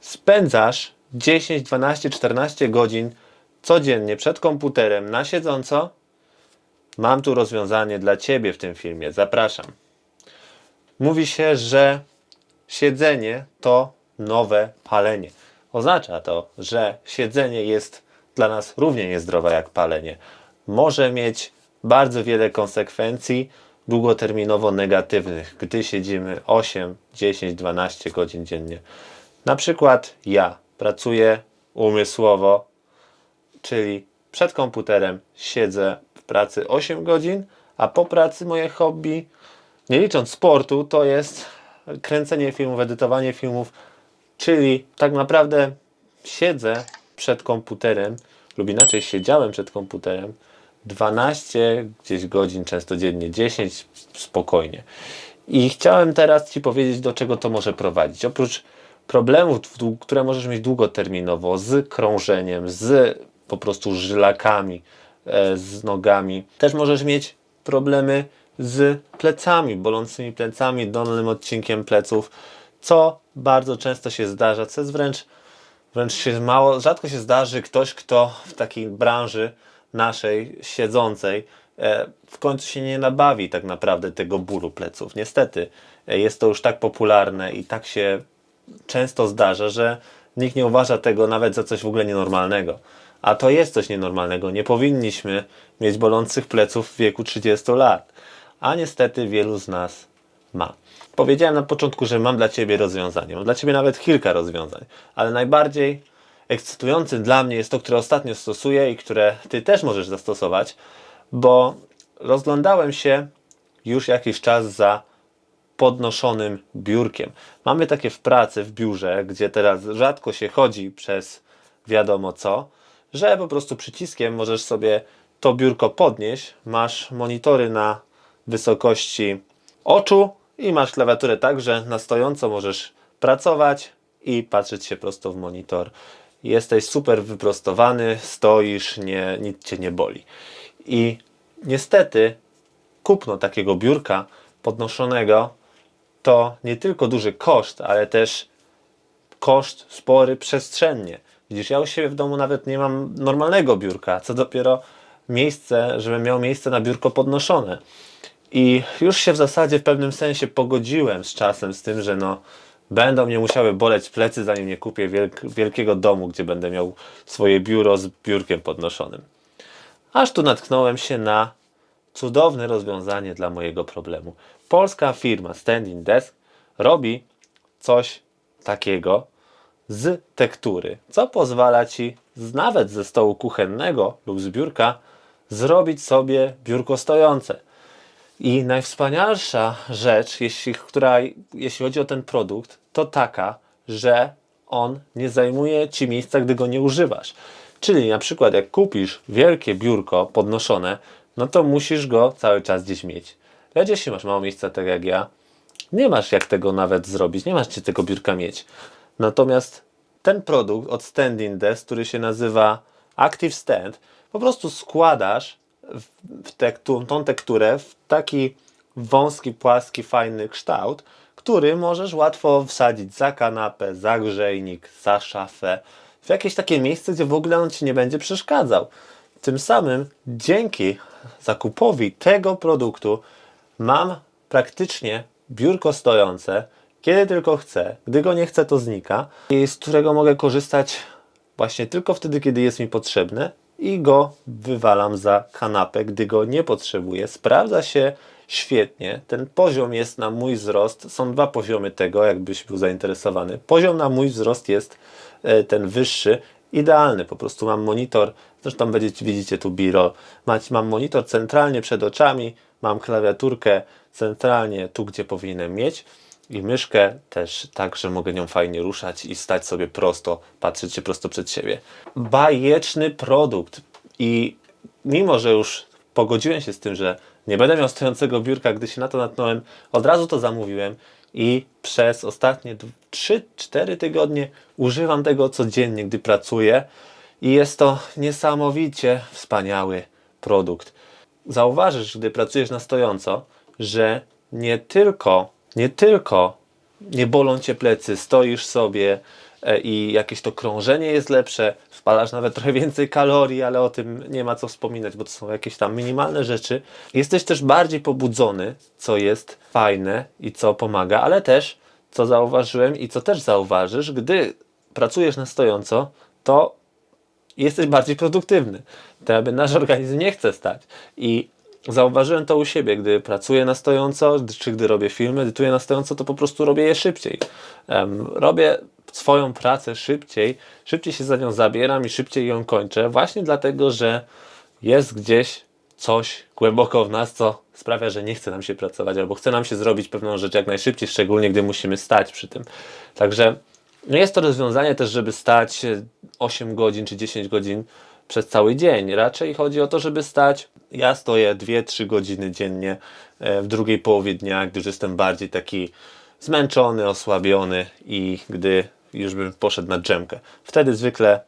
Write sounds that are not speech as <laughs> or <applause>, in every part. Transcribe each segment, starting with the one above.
spędzasz 10, 12, 14 godzin codziennie przed komputerem na siedząco, mam tu rozwiązanie dla Ciebie w tym filmie. Zapraszam. Mówi się, że siedzenie to nowe palenie. Oznacza to, że siedzenie jest dla nas równie niezdrowe jak palenie. Może mieć bardzo wiele konsekwencji długoterminowo negatywnych, gdy siedzimy 8, 10, 12 godzin dziennie. Na przykład ja pracuję umysłowo, czyli przed komputerem siedzę w pracy 8 godzin, a po pracy moje hobby, nie licząc sportu, to jest kręcenie filmów, edytowanie filmów, czyli tak naprawdę siedzę przed komputerem, lub inaczej siedziałem przed komputerem 12 gdzieś godzin, często dziennie, 10 spokojnie. I chciałem teraz Ci powiedzieć, do czego to może prowadzić. Oprócz problemów, które możesz mieć długoterminowo z krążeniem, z po prostu żylakami, e, z nogami, też możesz mieć problemy z plecami, bolącymi plecami, dolnym odcinkiem pleców, co bardzo często się zdarza, co jest wręcz wręcz się mało, rzadko się zdarzy ktoś, kto w takiej branży naszej, siedzącej, e, w końcu się nie nabawi tak naprawdę tego bólu pleców. Niestety e, jest to już tak popularne i tak się często zdarza, że nikt nie uważa tego nawet za coś w ogóle nienormalnego. A to jest coś nienormalnego. Nie powinniśmy mieć bolących pleców w wieku 30 lat. A niestety wielu z nas ma. Powiedziałem na początku, że mam dla Ciebie rozwiązanie. Mam dla Ciebie nawet kilka rozwiązań, ale najbardziej ekscytującym dla mnie jest to, które ostatnio stosuję i które Ty też możesz zastosować, bo rozglądałem się już jakiś czas za podnoszonym biurkiem. Mamy takie w pracy, w biurze, gdzie teraz rzadko się chodzi przez wiadomo co, że po prostu przyciskiem możesz sobie to biurko podnieść. Masz monitory na wysokości oczu i masz klawiaturę tak, że na stojąco możesz pracować i patrzeć się prosto w monitor. Jesteś super wyprostowany, stoisz, nie, nic cię nie boli. I niestety kupno takiego biurka podnoszonego to nie tylko duży koszt, ale też koszt spory przestrzennie. Widzisz, ja u siebie w domu nawet nie mam normalnego biurka, co dopiero miejsce, żebym miał miejsce na biurko podnoszone. I już się w zasadzie w pewnym sensie pogodziłem z czasem, z tym, że no, będą mnie musiały boleć plecy, zanim nie kupię wielk, wielkiego domu, gdzie będę miał swoje biuro z biurkiem podnoszonym. Aż tu natknąłem się na cudowne rozwiązanie dla mojego problemu. Polska firma Standing Desk robi coś takiego z tektury, co pozwala ci nawet ze stołu kuchennego lub z biurka zrobić sobie biurko stojące. I najwspanialsza rzecz, jeśli, która, jeśli chodzi o ten produkt, to taka, że on nie zajmuje ci miejsca, gdy go nie używasz. Czyli na przykład jak kupisz wielkie biurko podnoszone, no to musisz go cały czas gdzieś mieć. Lecz jeśli masz mało miejsca, tak jak ja, nie masz jak tego nawet zrobić, nie masz gdzie tego biurka mieć. Natomiast ten produkt od Standing Desk, który się nazywa Active Stand, po prostu składasz w, tektu, tą tekturę w taki wąski, płaski, fajny kształt, który możesz łatwo wsadzić za kanapę, za grzejnik, za szafę, w jakieś takie miejsce, gdzie w ogóle on ci nie będzie przeszkadzał. Tym samym dzięki zakupowi tego produktu mam praktycznie biurko stojące, kiedy tylko chcę. Gdy go nie chcę, to znika. I z którego mogę korzystać właśnie tylko wtedy, kiedy jest mi potrzebne i go wywalam za kanapę, gdy go nie potrzebuję. Sprawdza się świetnie. Ten poziom jest na mój wzrost. Są dwa poziomy tego, jakbyś był zainteresowany. Poziom na mój wzrost jest e, ten wyższy, idealny. Po prostu mam monitor, zresztą będziecie, widzicie tu biro, mam monitor centralnie przed oczami, mam klawiaturkę centralnie tu, gdzie powinienem mieć i myszkę też tak, że mogę nią fajnie ruszać i stać sobie prosto, patrzeć się prosto przed siebie. Bajeczny produkt i mimo, że już pogodziłem się z tym, że nie będę miał stojącego biurka, gdy się na to natknąłem, od razu to zamówiłem i przez ostatnie 3-4 tygodnie używam tego codziennie, gdy pracuję i jest to niesamowicie wspaniały produkt. Zauważysz, gdy pracujesz na stojąco, że nie tylko, nie tylko nie bolą cię plecy, stoisz sobie, e, i jakieś to krążenie jest lepsze, spalasz nawet trochę więcej kalorii, ale o tym nie ma co wspominać, bo to są jakieś tam minimalne rzeczy. Jesteś też bardziej pobudzony, co jest fajne i co pomaga, ale też, co zauważyłem i co też zauważysz, gdy pracujesz na stojąco, to jesteś bardziej produktywny. To jakby nasz organizm nie chce stać. I zauważyłem to u siebie, gdy pracuję na stojąco, czy gdy robię filmy, edytuję na stojąco, to po prostu robię je szybciej. Robię swoją pracę szybciej, szybciej się za nią zabieram i szybciej ją kończę, właśnie dlatego, że jest gdzieś coś głęboko w nas, co sprawia, że nie chce nam się pracować, albo chce nam się zrobić pewną rzecz jak najszybciej, szczególnie gdy musimy stać przy tym. Także nie jest to rozwiązanie też, żeby stać e, 8 godzin czy 10 godzin przez cały dzień. Raczej chodzi o to, żeby stać. Ja stoję 2-3 godziny dziennie e, w drugiej połowie dnia, gdy jestem bardziej taki zmęczony, osłabiony i gdy już bym poszedł na drzemkę. Wtedy zwykle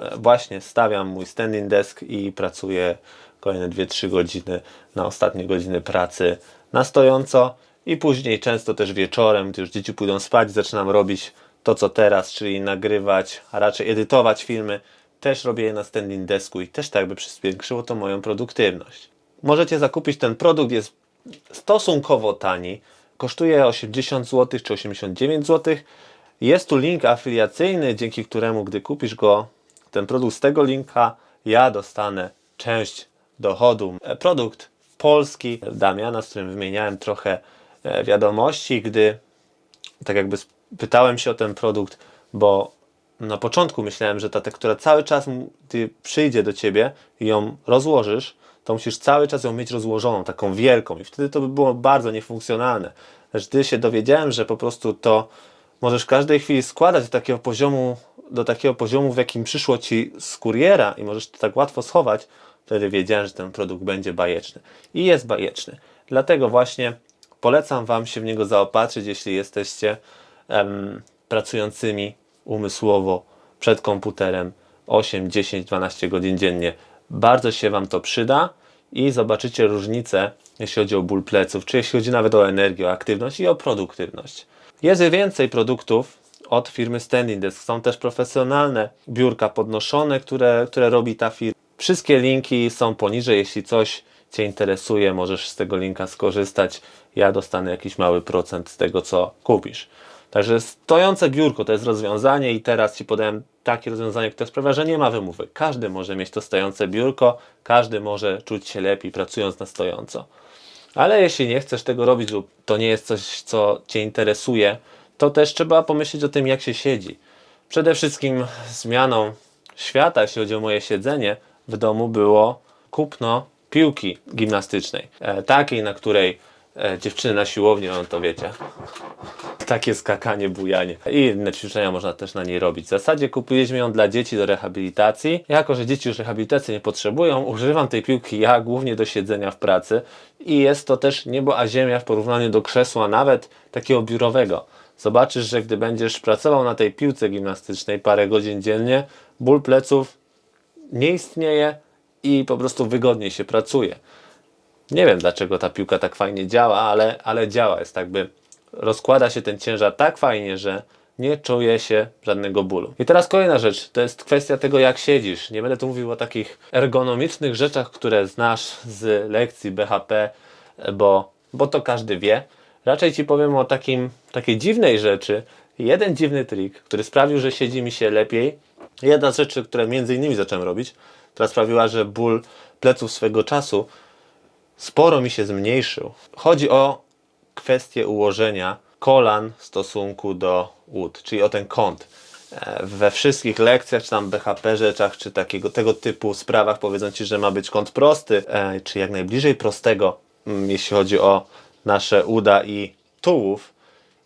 e, właśnie stawiam mój standing desk i pracuję kolejne 2-3 godziny na ostatnie godziny pracy na stojąco i później często też wieczorem, gdy już dzieci pójdą spać, zaczynam robić to co teraz, czyli nagrywać, a raczej edytować filmy. Też robię je na standing desku i też tak jakby przyspieszyło to moją produktywność. Możecie zakupić ten produkt, jest stosunkowo tani. Kosztuje 80 zł czy 89 zł. Jest tu link afiliacyjny, dzięki któremu, gdy kupisz go, ten produkt z tego linka, ja dostanę część dochodu. E, Produkt polski Damiana, z którym wymieniałem trochę e, wiadomości, gdy tak jakby pytałem się o ten produkt, bo na początku myślałem, że ta tektura cały czas ty przyjdzie do ciebie i ją rozłożysz, to musisz cały czas ją mieć rozłożoną, taką wielką i wtedy to by było bardzo niefunkcjonalne. Lecz gdy się dowiedziałem, że po prostu to możesz w każdej chwili składać do takiego poziomu, do takiego poziomu, w jakim przyszło ci z kuriera i możesz to tak łatwo schować, wtedy wiedziałem, że ten produkt będzie bajeczny. I jest bajeczny. Dlatego właśnie polecam Wam się w niego zaopatrzyć, jeśli jesteście em, pracującymi umysłowo przed komputerem 8, 10, 12 godzin dziennie. Bardzo się Wam to przyda i zobaczycie różnicę, jeśli chodzi o ból pleców, czy jeśli chodzi nawet o energię, o aktywność i o produktywność. Jest więcej produktów od firmy Standing Desk. Są też profesjonalne biurka podnoszone, które, które robi ta firma. Wszystkie linki są poniżej. Jeśli coś Cię interesuje, możesz z tego linka skorzystać. Ja dostanę jakiś mały procent z tego, co kupisz. Także stojące biurko to jest rozwiązanie i teraz Ci podałem takie rozwiązanie, które sprawia, że nie ma wymówek. Każdy może mieć to stojące biurko, każdy może czuć się lepiej pracując na stojąco. Ale jeśli nie chcesz tego robić lub to nie jest coś, co Cię interesuje, to też trzeba pomyśleć o tym, jak się siedzi. Przede wszystkim zmianą świata, jeśli chodzi o moje siedzenie w domu, było kupno piłki gimnastycznej. E, takiej, na której e, dziewczyny na siłowni, no to wiecie, takie skakanie, bujanie i inne ćwiczenia można też na niej robić. W zasadzie kupiliśmy ją dla dzieci do rehabilitacji. Jako, że dzieci już rehabilitacji nie potrzebują, używam tej piłki ja głównie do siedzenia w pracy i jest to też niebo a ziemia w porównaniu do krzesła, nawet takiego biurowego. Zobaczysz, że gdy będziesz pracował na tej piłce gimnastycznej parę godzin dziennie, ból pleców nie istnieje i po prostu wygodniej się pracuje. Nie wiem dlaczego ta piłka tak fajnie działa, ale, ale działa. Jest jakby rozkłada się ten ciężar tak fajnie, że nie czuje się żadnego bólu. I teraz kolejna rzecz, to jest kwestia tego jak siedzisz. Nie będę tu mówił o takich ergonomicznych rzeczach, które znasz z lekcji BHP, bo, bo to każdy wie. Raczej Ci powiem o takim, takiej dziwnej rzeczy. Jeden dziwny trik, który sprawił, że siedzi mi się lepiej. Jedna z rzeczy, które między innymi zacząłem robić, która sprawiła, że ból pleców swego czasu sporo mi się zmniejszył. Chodzi o kwestię ułożenia kolan w stosunku do łód, czyli o ten kąt. E, We wszystkich lekcjach, czy tam BHP rzeczach, czy takiego tego typu sprawach powiedzą Ci, że ma być kąt prosty, e, czy jak najbliżej prostego, mm, jeśli chodzi o nasze uda i tułów.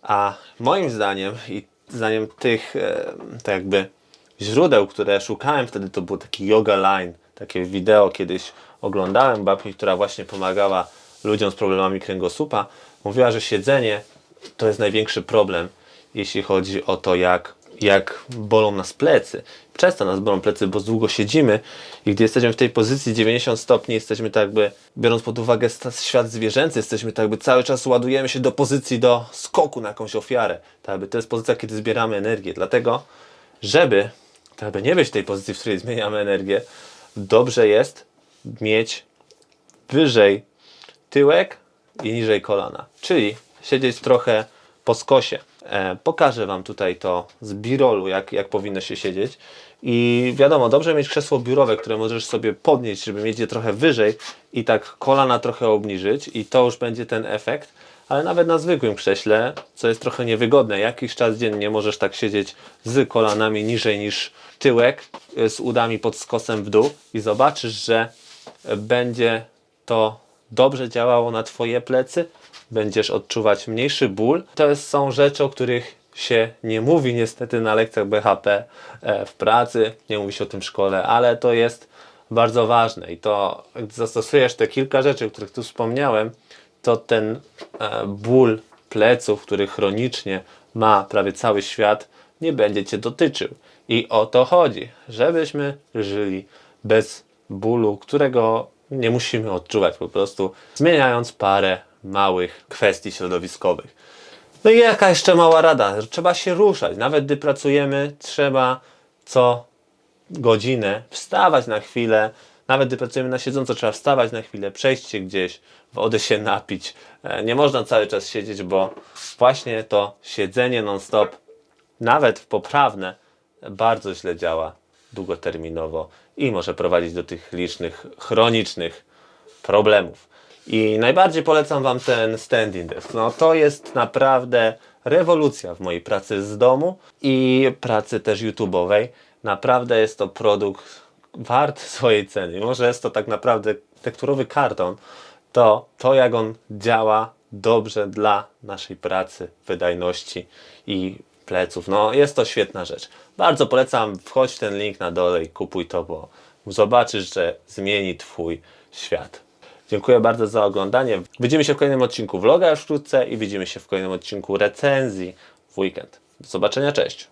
A moim zdaniem i zdaniem tych e, tak jakby źródeł, które szukałem wtedy, to był taki yoga line, takie wideo kiedyś oglądałem babki, która właśnie pomagała ludziom z problemami kręgosłupa. Mówiła, że siedzenie to jest największy problem, jeśli chodzi o to, jak, jak bolą nas plecy. Często nas bolą plecy, bo długo siedzimy i gdy jesteśmy w tej pozycji 90 stopni, jesteśmy tak jakby, biorąc pod uwagę świat zwierzęcy, jesteśmy tak jakby cały czas ładujemy się do pozycji do skoku na jakąś ofiarę. Tak jakby to jest pozycja, kiedy zbieramy energię. Dlatego, żeby tak jakby nie być w tej pozycji, w której zmieniamy energię, dobrze jest mieć wyżej tyłek i niżej kolana. Czyli siedzieć trochę po skosie. E, pokażę Wam tutaj to z birolu, jak, jak powinno się siedzieć. I wiadomo, dobrze mieć krzesło biurowe, które możesz sobie podnieść, żeby mieć je trochę wyżej i tak kolana trochę obniżyć i to już będzie ten efekt. Ale nawet na zwykłym krześle, co jest trochę niewygodne, jakiś czas dziennie możesz tak siedzieć z kolanami niżej niż tyłek, e, z udami pod skosem w dół i zobaczysz, że będzie to dobrze działało na Twoje plecy, będziesz odczuwać mniejszy ból. To są rzeczy, o których się nie mówi niestety na lekcjach BHP e, w pracy, nie mówi się o tym w szkole, ale to jest bardzo ważne i to gdy zastosujesz te kilka rzeczy, o których tu wspomniałem, to ten e, ból pleców, który chronicznie ma prawie cały świat, nie będzie Cię dotyczył. I o to chodzi, żebyśmy żyli bez bólu, którego nie musimy odczuwać po prostu, zmieniając parę małych kwestii środowiskowych. No i jaka jeszcze mała rada? Trzeba się ruszać. Nawet gdy pracujemy, trzeba co godzinę wstawać na chwilę. Nawet gdy pracujemy na siedząco, trzeba wstawać na chwilę, przejść się gdzieś, wody się napić. E, Nie można cały czas siedzieć, bo właśnie to siedzenie non-stop, nawet poprawne, bardzo źle działa długoterminowo i może prowadzić do tych licznych, chronicznych problemów. I najbardziej polecam Wam ten standing desk. No to jest naprawdę rewolucja w mojej pracy z domu i pracy też YouTube'owej. Naprawdę jest to produkt wart <laughs> swojej ceny. Może jest to tak naprawdę tekturowy karton, to to jak on działa dobrze dla naszej pracy, wydajności i pleców. No jest to świetna rzecz. Bardzo polecam, wchodź w ten link na dole i kupuj to, bo zobaczysz, że zmieni Twój świat. Dziękuję bardzo za oglądanie. Widzimy się w kolejnym odcinku vloga już wkrótce i widzimy się w kolejnym odcinku recenzji w weekend. Do zobaczenia, cześć!